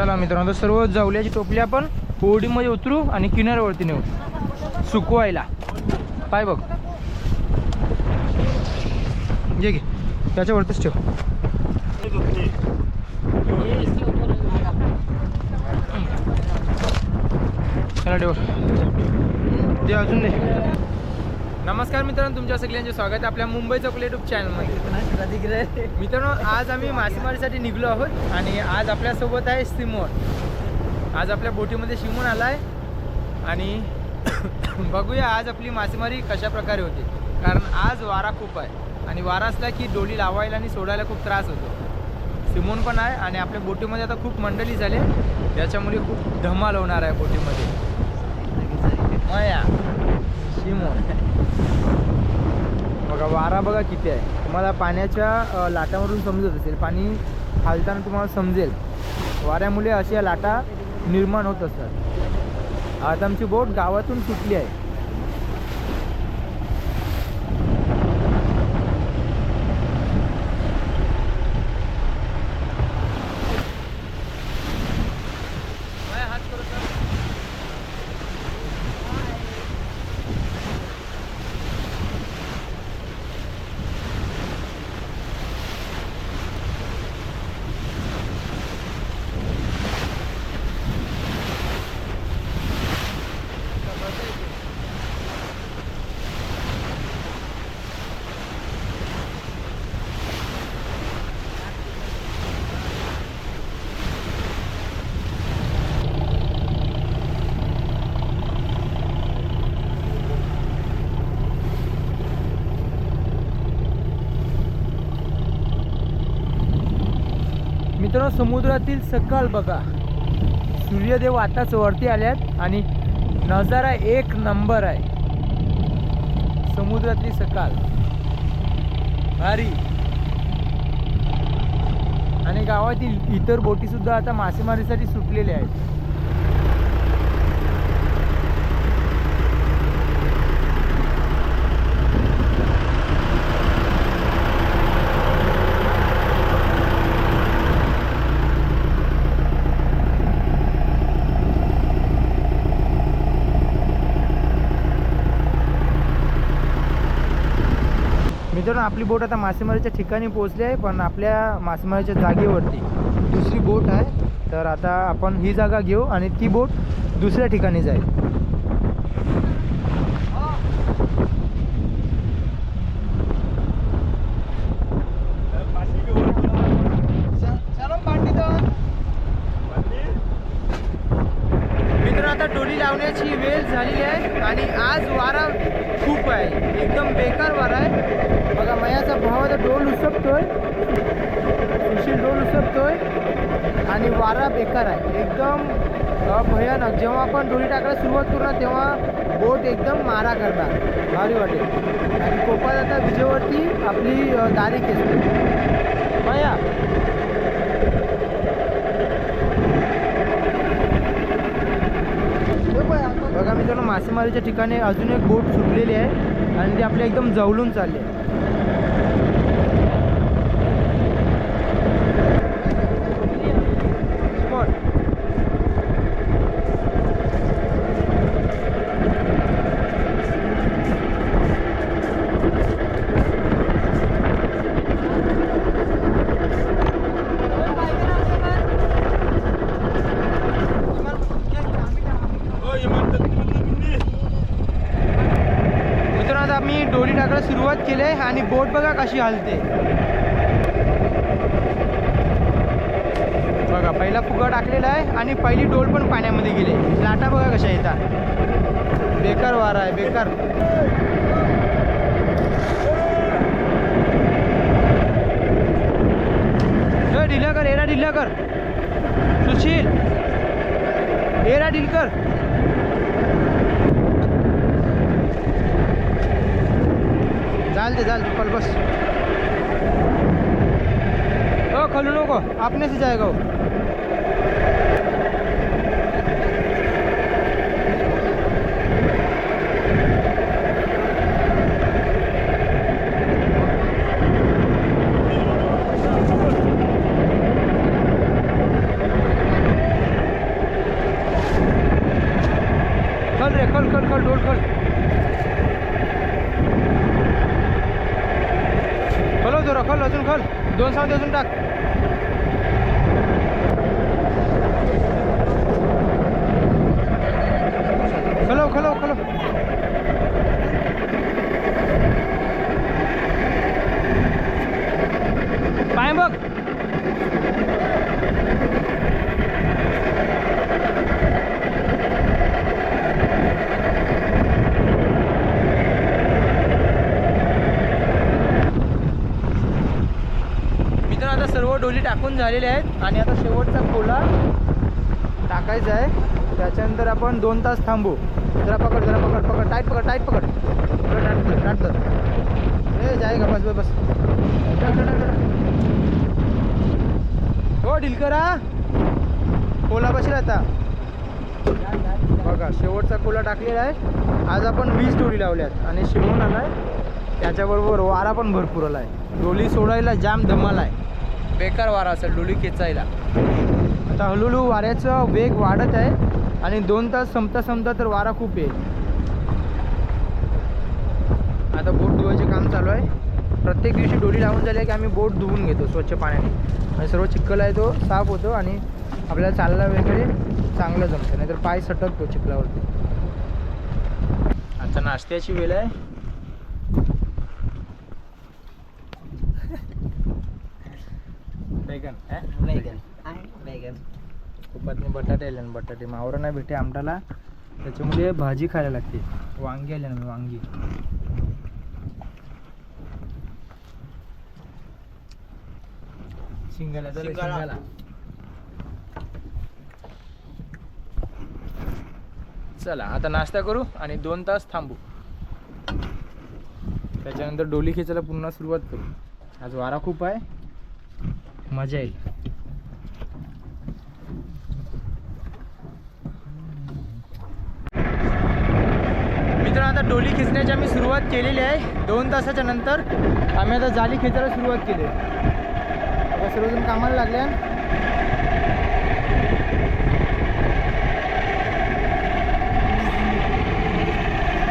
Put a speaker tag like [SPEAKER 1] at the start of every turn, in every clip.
[SPEAKER 1] चला मित्रांनो सर्व जावल्याची टोपली आपण होडीमध्ये उतरू आणि किनाऱ्यावरती नेऊ. सुकवायला. पाय बघ. जे घे. त्याच्यावरतीच ठेव. चला ठेव. ते अजून नाही नमस्कार मित्रांनो तुमच्या सगळ्यांचे स्वागत आहे आपल्या मुंबई चौकले युट्यूब चॅनलमध्ये मित्रांनो आज आम्ही मासेमारीसाठी निघलो आहोत आणि आज आपल्यासोबत आहे सिमोन. आज आपल्या बोटीमध्ये शिमोन आला आहे आणि बघूया आज आपली मासेमारी कशा प्रकारे होते. कारण आज वारा खूप आहे आणि वारा असला की डोली लावायला आणि सोडायला खूप त्रास होतो. सिमोन पण आहे आणि आपल्या बोटीमध्ये आता खूप मंडळी झाले. त्याच्यामुळे खूप धमाल होणार आहे बोटीमध्ये. मया. सिमोन बघा वारा बघा किती आहे. तुम्हाला पाण्याच्या लाटामधून लाटावरून समजत असेल. पाणी हालताना तुम्हाला समजेल. वाऱ्यामुळे अशा लाटा निर्माण होत असतात. आता आमची बोट गावातून सुटली आहे हात करू सर मित्रांनो समुद्रातील सकाळ बघा. सूर्यदेव आताच वरती आल्यात आणि नजारा एक नंबर आहे. समुद्रातली सकाळ. भारी. आणि गावातील इतर बोटीसुद्धा आता मासेमारीसाठी सुटलेल्या आहेत. मित्रांनो आपली बोट आता मासेमारीच्या ठिकाणी पोहोचली आहे पण आपल्या मासेमारीच्या जागेवरती दुसरी बोट आहे. तर आता आपण ही जागा घेऊ आणि ती बोट दुसऱ्या ठिकाणी जाईल मित्रांनो आता डोली वेळ झालेली आहे आणि आज वारा खूप आहे. एकदम बेकार वारा आहे. बघा मयाचा भाव आता डोल उसपतोय. सुशील डोल उसपतोय. आणि वारा बेकार आहे. एकदम भयानक. जेव्हा आपण डोळी टाकायला सुरुवात करू ना तेव्हा बोट एकदम मारा करणार भारी वाटेल. आणि कोपात आता विजेवरती आपली दारी तारीख मया बघा मित्रांनो मासेमारीच्या ठिकाणी अजून एक बोट सुटलेली आहे आणि ती आपली एकदम जवळून चालली आहे Come on. मित्रांनो आता मी डोली टाकायला सुरुवात केली आहे आणि बोट बघा कशी हलते. बघा पहिला फुगा टाकलेला आहे आणि पहिली डोल पण पाण्यामध्ये गेले. लाटा बघा कशा येतात. बेकार वारा आहे बेकार. ए, ढिला कर एरा ढिला कर. सुशील. एरा ढिल कर. चालते चालते पल बस. ओ खोलू नको. आपने से जाएगा वो टाकून झालेले आहेत आणि आता शेवटचा खोला टाकायचा आहे. त्याच्यानंतर आपण दोन तास थांबू. जरा पकड जरा पकड पकड. टाईट पकड टाईट पकड. जरा टाईट पकड टाईट जाय का बस बस हो डील करा बसेल आता. बघा शेवटचा खोला टाकलेला आहे. आज आपण वीस डोळी लावल्यात आणि शिवून आलाय. त्याच्याबरोबर वारा पण भरपूर आलाय. डोली सोडायला जाम धमाल आहे. बेकार वारा असेल लुलू खेचायला. आता हळूहळू वाऱ्याचा वेग वाढत आहे आणि दोन तास संपता संपता तर वारा खूप येईल. आता बोट धुवायचे काम चालू आहे. प्रत्येक दिवशी डोली लावून झाली की आम्ही बोट धुवून घेतो स्वच्छ पाण्याने. आणि सर्व चिखल आहे तो साफ होतो आणि आपल्याला चालला वगैरे चांगलं जमतं. नाहीतर पाय सटकतो चिखलावरती. आता नाश्त्याची वेळ आहे. खूपच बटाटे आले ना बटाटे. मावरा नाही भेटे आमटाला. त्याच्यामुळे भाजी खायला लागते. वांगी आले ना वांगी. शिंगाला.
[SPEAKER 2] शिंगाला.
[SPEAKER 1] चला आता नाश्ता करू आणि दोन तास थांबू. त्याच्यानंतर डोली खेचायला पुन्हा सुरुवात करू. आज वारा खूप आहे. मजा येईल मित्रांनो आता डोली खेचण्याची आम्ही सुरुवात केलेली आहे. दोन तासाच्या नंतर आम्ही आता जाली खेचायला सुरुवात केली आता सर्वजण कामाला लागल्या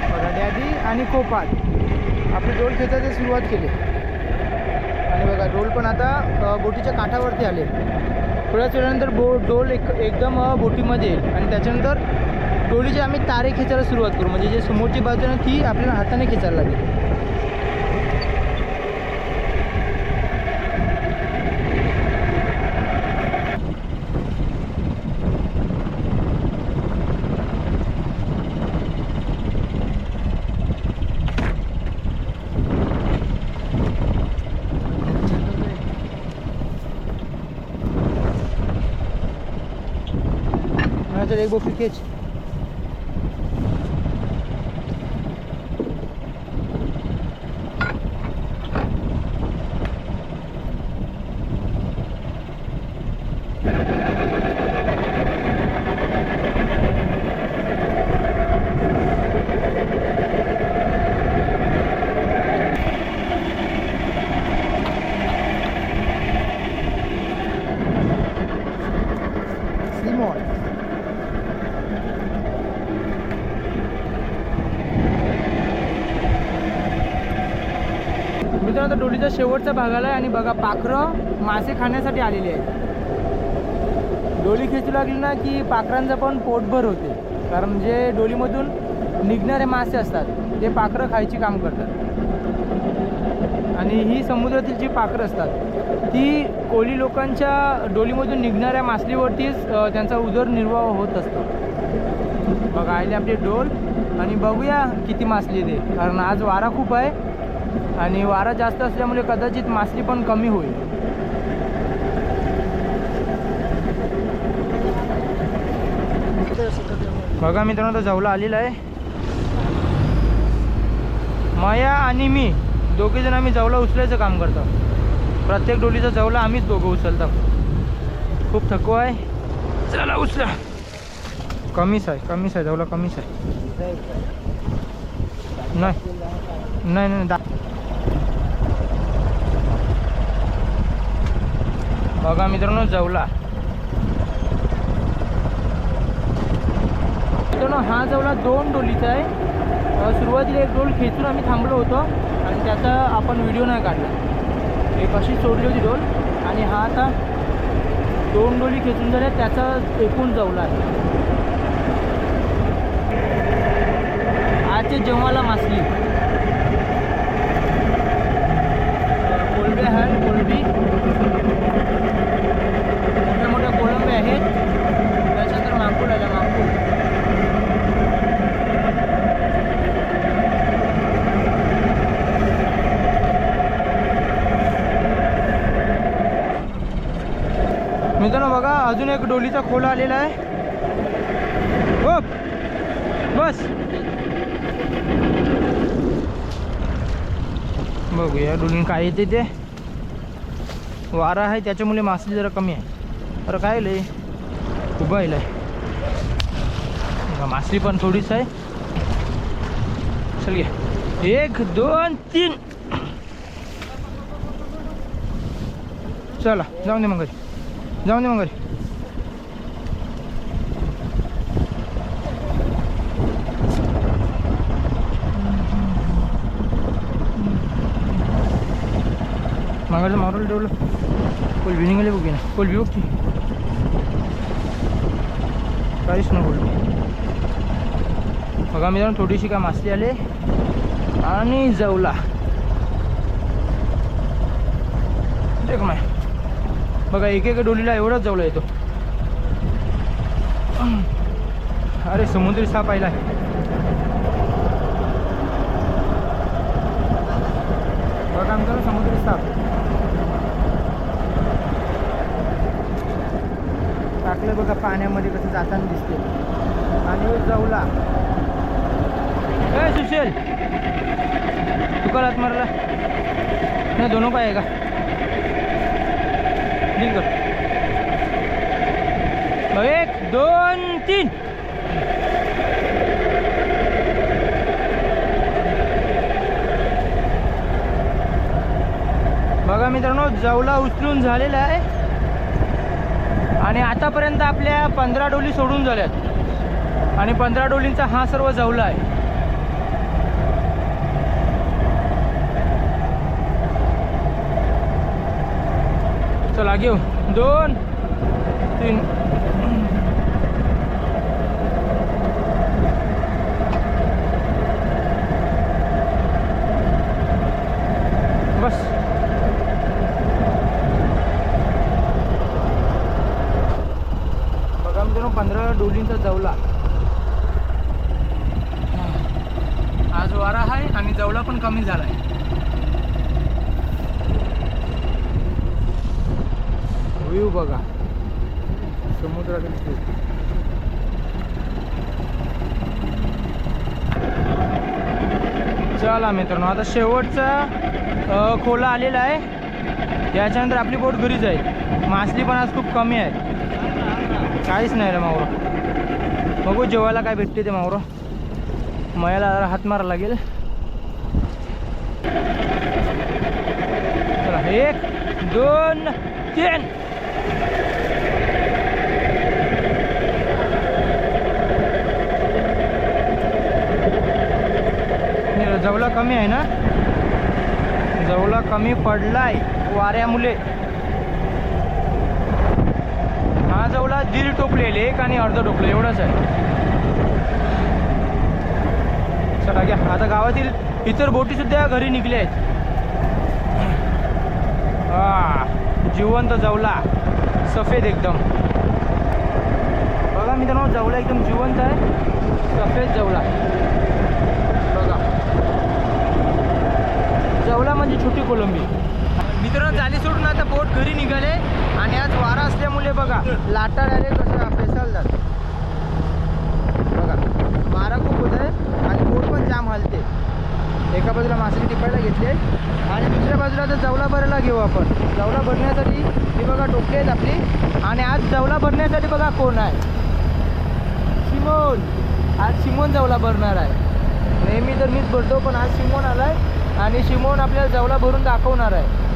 [SPEAKER 1] बघा डॅडी आणि कोपात. आपली डोल खेचायची सुरुवात केली. आणि बघा डोल पण आता बोटीच्या काठावरती आले. थोड्याच वेळानंतर बो डोल एक एकदम बोटीमध्ये येईल. आणि त्याच्यानंतर डोलीचे आम्ही तारे खेचायला सुरुवात करू. म्हणजे जे समोरची बाजू आहे ना ती आपल्याला हाताने खेचायला लागेल. एक बोटी खेच. मित्रांनो आता डोलीचा शेवटचा भागाला आहे आणि बघा पाखरं मासे खाण्यासाठी आलेली आहेत. डोली खेचू लागली ना की पाखरांचं पण पोटभर होते. कारण जे डोलीमधून निघणारे मासे असतात ते पाखरं खायची काम करतात. आणि ही समुद्रातील जी पाखरं असतात ती कोळी लोकांच्या डोलीमधून निघणाऱ्या मासलीवरतीच त्यांचा उदरनिर्वाह होत असतो. बघा आले आपले डोल आणि बघूया किती मासली ते. कारण आज वारा खूप आहे. आणि वारा जास्त असल्यामुळे कदाचित मासली पण कमी होईल. बघा मित्रांनो तर जवला आलेला आहे. माया आणि मी दोघे जण आम्ही जवला उचलायचं काम करतो. प्रत्येक डोलीचा जवला आम्हीच दोघं उचलतो. खूप थकवा आहे. चला उचला. कमीच आहे कमीच आहे जवला कमीच आहे. नाही नाही नाही बघा मित्रांनो जवला. मित्रांनो हा जवला दोन डोलीचा आहे. सुरुवातीला एक डोल खेचून आम्ही थांबलो होतो आणि त्याचा आपण व्हिडिओ नाही काढला. एक अशी सोडली होती डोल आणि हा आता दोन डोली खेचून झाल्या त्याचा एकूण जवला आहे. आजचे जेव्हाला मासली. कोलबी हॅन कोलबी. मित्रांनो बघा अजून एक डोलीचा खोला आलेला आहे. हो बस. बघूया डोलीन काय येते ते. वारा आहे त्याच्यामुळे मासली जरा कमी आहे. तर काय लय? उभं आहे मासली पण थोडीच आहे. चल घे. एक दोन तीन. चला जाऊन दे मग घरी जाऊन दे मग घरी. मागायचं मारून ठेवलं. कोलबी निघाले बघी ना कोलबी बघ काहीच ना कोलबी बघा मी जाऊन थोडीशी काय मासली आले आणि जवला. देख माय. बघा एक एक डोलीला एवढाच जवळ येतो. अरे समुद्री साप आयला बघा आमचा समुद्री साप. टाकलं बघा पाण्यामध्ये कसं जाताना दिसते आणि जवला. काय सुशील! तू का मरला. मारला नाही दोनों पाय आहे का? डील कर एक दोन तीन. बघा मित्रांनो जवला उचलून झालेला आहे. आणि आतापर्यंत आपल्या पंधरा डोली सोडून झाल्यात. आणि पंधरा डोलींचा हा सर्व जवला आहे. चला घेऊ दोन तीन बस बघा मित्रांनो पंधरा डोलींचा जवला. आज वारा आहे आणि जवला पण कमी झाला आहे. व्ह्यू बघा. समुद्रातील खूप चला मित्रांनो आता शेवटचा खोला आलेला आहे. याच्यानंतर आपली बोट घरी जाईल मासली पण आज खूप कमी आहे. काहीच नाही रे मावरो. बघू जेवायला काय भेटते ते मावरो. मयाला जरा हात मारा लागेल. चला एक दोन तीन. जवला कमी आहे ना? जवला कमी पडलाय वाऱ्यामुळे. हा जवला दीड टोपलेले एक आणि अर्ध टोपलं एवढंच आहे. चला घ्या. आता गावातील इतर बोटी सुद्धा घरी निघल्या आहेत. हा जिवंत जवला सफेद एकदम. बघा मित्रांनो जवला एकदम जिवंत आहे. सफेद जवला बघा. जवला म्हणजे छोटी कोलंबी. मित्रांनो झाली सोडून आता बोट घरी निघाले आणि आज वारा असल्यामुळे बघा लाटा आले कसं फेसायला जात. बघा वारा खूप होत आहे आणि बोट पण जाम हलते. एका बाजूला मासे टिपायला घेतले. आणि दुसऱ्या बाजूला तर जवला भरायला घेऊ आपण. जवला भरण्यासाठी ही बघा टोपली आहेत आपली. आणि आज जवला भरण्यासाठी बघा कोण आहे? शिमोन आज शिमोन जवला भरणार आहे. नेहमी तर मीच भरतो पण आज शिमोन आहे आणि शिमोन आपल्याला जवला भरून दाखवणार आहे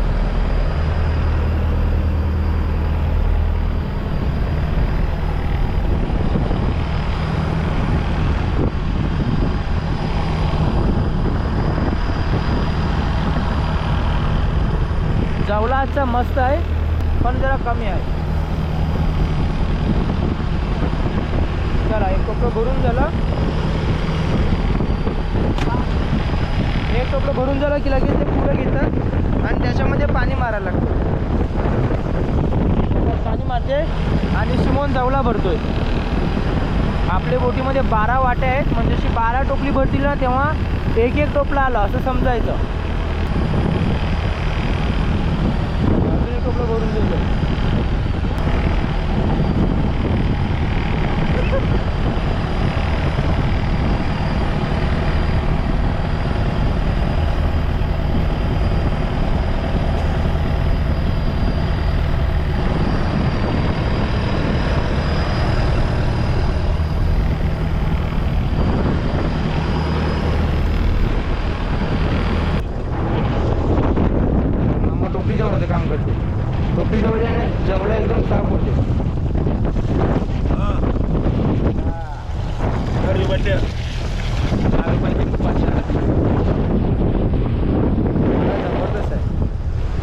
[SPEAKER 1] जवला आजचा मस्त आहे पण जरा कमी आहे. चला एक टोपलं भरून झालं. एक टोपलं भरून झालं की लगेच ते पुढं घेतात आणि त्याच्यामध्ये पाणी मारायला लागतं. पाणी मारते आणि शिमोन जवला भरतोय. आपल्या बोटीमध्ये बारा वाट्या आहेत म्हणजे अशी बारा टोपली भरतील ना तेव्हा एक एक टोपला आलं असं समजायचं. अजून एक टोपलं भरून दिलं बोट आहे नागरपालिका खूप अच्छा आहे. मला जबरदस्त आहे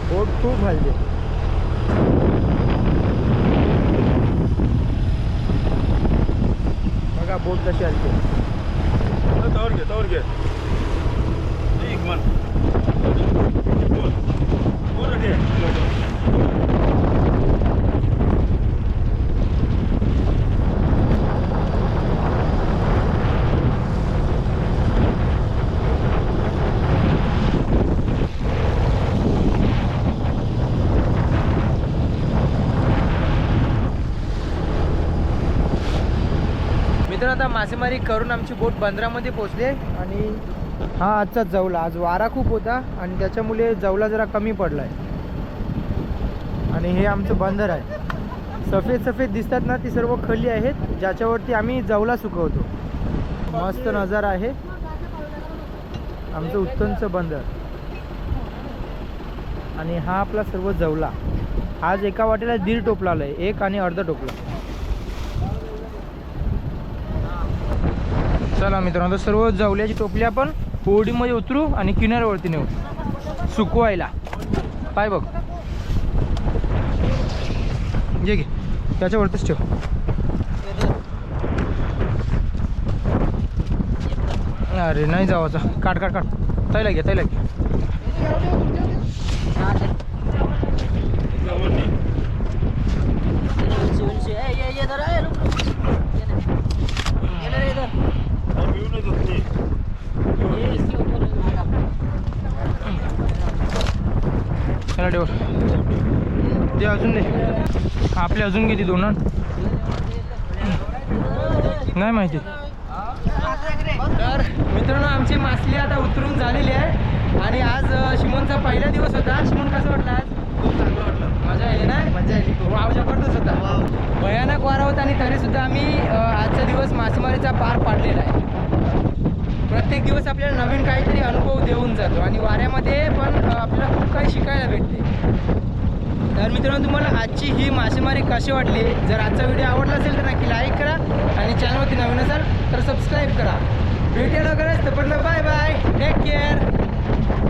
[SPEAKER 1] बोट खूप हलते बघा बोट कशी आली
[SPEAKER 2] तवर घे तवर घे. एक मन.
[SPEAKER 1] मासेमारी करून आमची बोट बंदरामध्ये पोहोचली आणि हा आजचा जवला आज वारा खूप होता आणि त्याच्यामुळे जवला जरा कमी पडला आहे आणि हे आमचं बंदर आहे. सफेद सफेद दिसतात ना ती सर्व खली आहेत ज्याच्यावरती आम्ही जवला सुकवतो. मस्त नजारा आहे. आमचं उत्तमचं बंदर. आणि हा आपला सर्व जवला आज एका वाटेला दीड टोपला आहे एक आणि अर्धा टोपला. चला मित्रांनो आता सर्व जवल्याची टोपली आपण होडीमध्ये उतरू आणि किनाऱ्यावरती नेऊ. सुकवायला. पाय बघ. जे घे. त्याच्यावरतीच ठेव. अरे नाही जावाचा. काट काट काट तैला घे तैला घे
[SPEAKER 2] घेऊनच होत नाही
[SPEAKER 1] त्याला ठेव. ते अजून दे आपले अजून किती? दोन? नाही माहिती. तर मित्रांनो आमची मासली आता उतरून झालेली आहे. आणि आज शिमोनचा पहिला दिवस होता. शिमोन कसं वाटलं आज?
[SPEAKER 2] खूप चांगलं वाटलं.
[SPEAKER 1] मजा आली ना? मजा आली वाव जबरदस्त होता. भयानक वारा होता आणि तरी सुद्धा आम्ही आजचा दिवस मासेमारीचा पार पाडलेला आहे. प्रत्येक दिवस आपल्याला नवीन काहीतरी अनुभव देऊन जातो आणि वाऱ्यामध्ये पण आपल्याला खूप काही शिकायला भेटते. तर मित्रांनो तुम्हाला आजची ही मासेमारी कशी वाटली? जर आजचा व्हिडिओ आवडला असेल तर नक्की लाईक करा आणि चॅनलवरती नवीन असाल तर सबस्क्राईब करा. भेटेल वगैरे तर बाय बाय टेक केअर